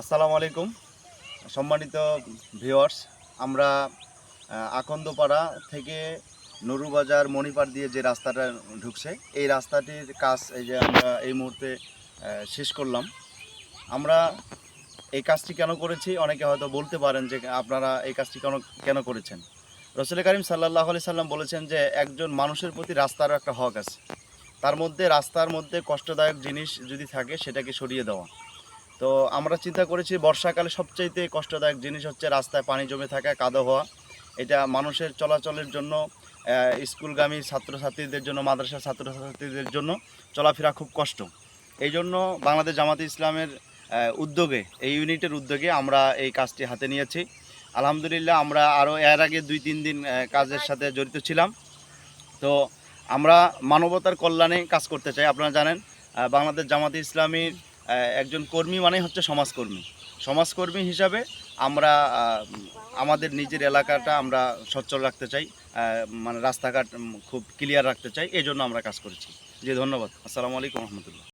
আসসালামু আলাইকুম। সম্মানিত ভিউয়ার্স, আমরা আকন্দপাড়া থেকে নরুবাজার মণিপাড় দিয়ে যে রাস্তাটা ঢুকছে, এই রাস্তাটির কাজ এই যে আমরা এই মুহূর্তে শেষ করলাম। আমরা এই কাজটি কেন করেছি? অনেকে হয়তো বলতে পারেন যে আপনারা এই কাজটি কেন কেন করেছেন? রসুল করিম সাল্লাহ আলি সাল্লাম বলেছেন যে একজন মানুষের প্রতি রাস্তারও একটা হক আছে। তার মধ্যে, রাস্তার মধ্যে কষ্টদায়ক জিনিস যদি থাকে, সেটাকে সরিয়ে দেওয়া। তো আমরা চিন্তা করেছি, বর্ষাকালে সবচাইতে কষ্টদায়ক জিনিস হচ্ছে রাস্তায় পানি জমে থাকা, কাদো হওয়া। এটা মানুষের চলাচলের জন্য স্কুলগামী ছাত্রছাত্রীদের জন্য, মাদ্রাসার ছাত্রছাত্রীদের জন্য চলাফেরা খুব কষ্ট। এই জন্য বাংলাদেশ জামাতে ইসলামের উদ্যোগে, এই ইউনিটের উদ্যোগে আমরা এই কাজটি হাতে নিয়েছি। আলহামদুলিল্লাহ আমরা আরও এর আগে দুই, তিন দিন কাজের সাথে জড়িত ছিলাম। তো আমরা মানবতার কল্যাণে কাজ করতে চাই, আপনারা জানেন বাংলাদেশ জামাতে ইসলামীর একজন কর্মী মানে হচ্ছে সমাজকর্মী। সমাজকর্মী হিসাবে আমরা আমাদের নিজের এলাকাটা আমরা সচ্ছল রাখতে চাই মানে রাস্তাঘাট খুব ক্লিয়ার রাখতে চাই এই জন্য আমরা কাজ করেছি। যে ধন্যবাদ। আসসালামু আলাইকুম রহমতুল্লাহ।